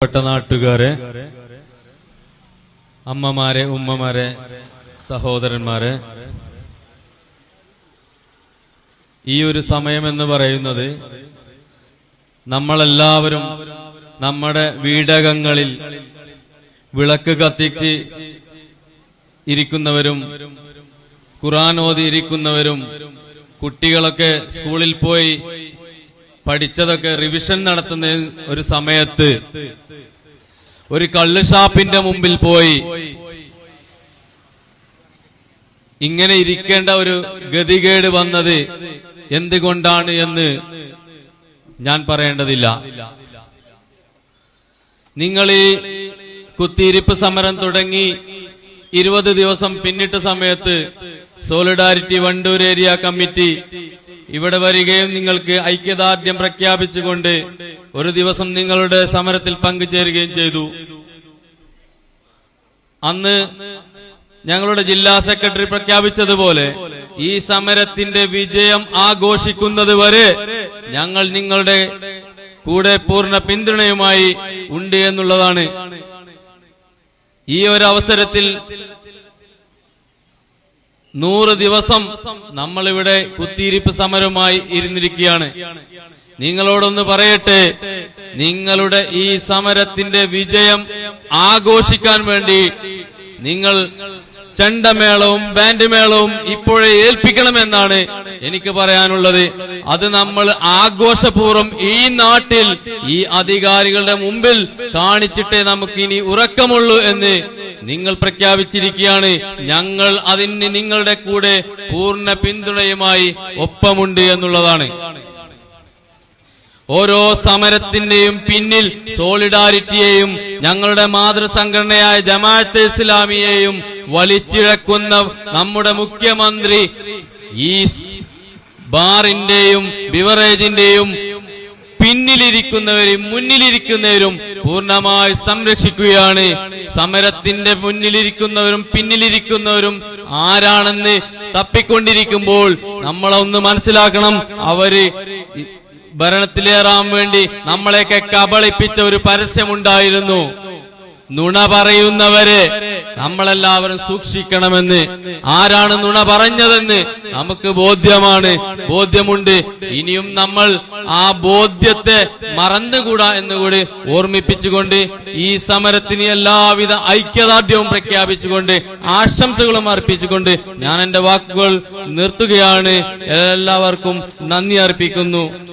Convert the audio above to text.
പ്രിയപ്പെട്ട നാട്ടുകാരെ അമ്മമാരെ ഉമ്മമാരെ സഹോദരന്മാരെ ഈ ഒരു സമയമെന്ന് പറയുന്നത് നമ്മളെല്ലാവരും നമ്മുടെ വീടകങ്ങളിൽ വിളക്ക് കത്തിച്ച് ഇരിക്കുന്നവരും ഖുറാൻ ഓതി ഇരിക്കുന്നവരും കുട്ടികളൊക്കെ സ്കൂളിൽ പോയി പഠിച്ചതൊക്കെ റിവിഷൻ നടത്തുന്ന ഒരു സമയത്ത് ഒരു കള്ള് ഷാപ്പിന്റെ മുമ്പിൽ പോയി. ഇങ്ങനെ ഇരിക്കേണ്ട ഒരു ഗതികേട് വന്നത് എന്തുകൊണ്ടാണ് എന്ന് ഞാൻ പറയേണ്ടതില്ല. നിങ്ങൾ ഈ കുത്തിയിരിപ്പ് സമരം തുടങ്ങി ഇരുപത് ദിവസം പിന്നിട്ട സമയത്ത് സോളിഡാരിറ്റി വണ്ടൂർ ഏരിയ കമ്മിറ്റി ഇവിടെ വരികയും നിങ്ങൾക്ക് ഐക്യദാർഢ്യം പ്രഖ്യാപിച്ചുകൊണ്ട് ഒരു ദിവസം നിങ്ങളുടെ സമരത്തിൽ പങ്കുചേരുകയും ചെയ്തു. അന്ന് ഞങ്ങളുടെ ജില്ലാ സെക്രട്ടറി പ്രഖ്യാപിച്ചതുപോലെ ഈ സമരത്തിന്റെ വിജയം ആഘോഷിക്കുന്നത് വരെ ഞങ്ങൾ നിങ്ങളുടെ കൂടെ പൂർണ പിന്തുണയുമായി ഉണ്ട് എന്നുള്ളതാണ്. ഈ ഒരു അവസരത്തിൽ നൂറ് ദിവസം നമ്മളിവിടെ കുത്തിയിരിപ്പ് സമരവുമായി ഇരുന്നിരിക്കുകയാണ്. നിങ്ങളോടൊന്ന് പറയട്ടെ നിങ്ങളുടെ ഈ സമരത്തിന്റെ വിജയം ആഘോഷിക്കാൻ വേണ്ടി നിങ്ങൾ ചണ്ടമേളവും ബാൻഡ് മേളവും ഇപ്പോഴേ ഏൽപ്പിക്കണമെന്നാണ് എനിക്ക് പറയാനുള്ളത്. അത് നമ്മൾ ആഘോഷപൂർവം ഈ നാട്ടിൽ ഈ അധികാരികളുടെ മുമ്പിൽ കാണിച്ചിട്ടേ നമുക്ക് ഇനി ഉറക്കമുള്ളൂ എന്ന് നിങ്ങൾ പ്രഖ്യാപിച്ചിരിക്കുകയാണ് ഞങ്ങൾ അതിന് നിങ്ങളുടെ കൂടെ പൂർണ പിന്തുണയുമായി ഒപ്പമുണ്ട് എന്നുള്ളതാണ്. ഓരോ സമരത്തിന്റെയും പിന്നിൽ സോളിഡാരിറ്റിയെയും ഞങ്ങളുടെ മാതൃസംഘടനയായ ജമാഅത്ത് ഇസ്ലാമിയെയും വലിച്ചിഴക്കുന്ന നമ്മുടെ മുഖ്യമന്ത്രി ഈ ബാറിന്റെയും ബിവറേജിന്റെയും പിന്നിലിരിക്കുന്നവരും മുന്നിലിരിക്കുന്നവരും പൂർണമായി സംരക്ഷിക്കുകയാണ്. സമരത്തിന്റെ മുന്നിലിരിക്കുന്നവരും പിന്നിലിരിക്കുന്നവരും ആരാണെന്ന് തപ്പിക്കൊണ്ടിരിക്കുമ്പോൾ നമ്മളൊന്ന് മനസ്സിലാക്കണം. അവർ ഭരണത്തിലേറാൻ വേണ്ടി നമ്മളെയൊക്കെ കബളിപ്പിച്ച ഒരു പരസ്യമുണ്ടായിരുന്നു. നുണ പറയുന്നവരെ നമ്മളെല്ലാവരും സൂക്ഷിക്കണമെന്ന്. ആരാണ് നുണ പറഞ്ഞതെന്ന് നമുക്ക് ബോധ്യമാണ്. ബോധ്യമുണ്ട്. ഇനിയും നമ്മൾ ആ ബോധ്യത്തെ മറന്നുകൂടാ എന്നുകൂടി ഓർമ്മിപ്പിച്ചുകൊണ്ട് ഈ സമരത്തിന് എല്ലാവിധ ഐക്യദാർഢ്യവും പ്രഖ്യാപിച്ചുകൊണ്ട് ആശംസകളും അർപ്പിച്ചുകൊണ്ട് ഞാൻ എന്റെ വാക്കുകൾ നിർത്തുകയാണ്. എല്ലാവർക്കും നന്ദി അർപ്പിക്കുന്നു.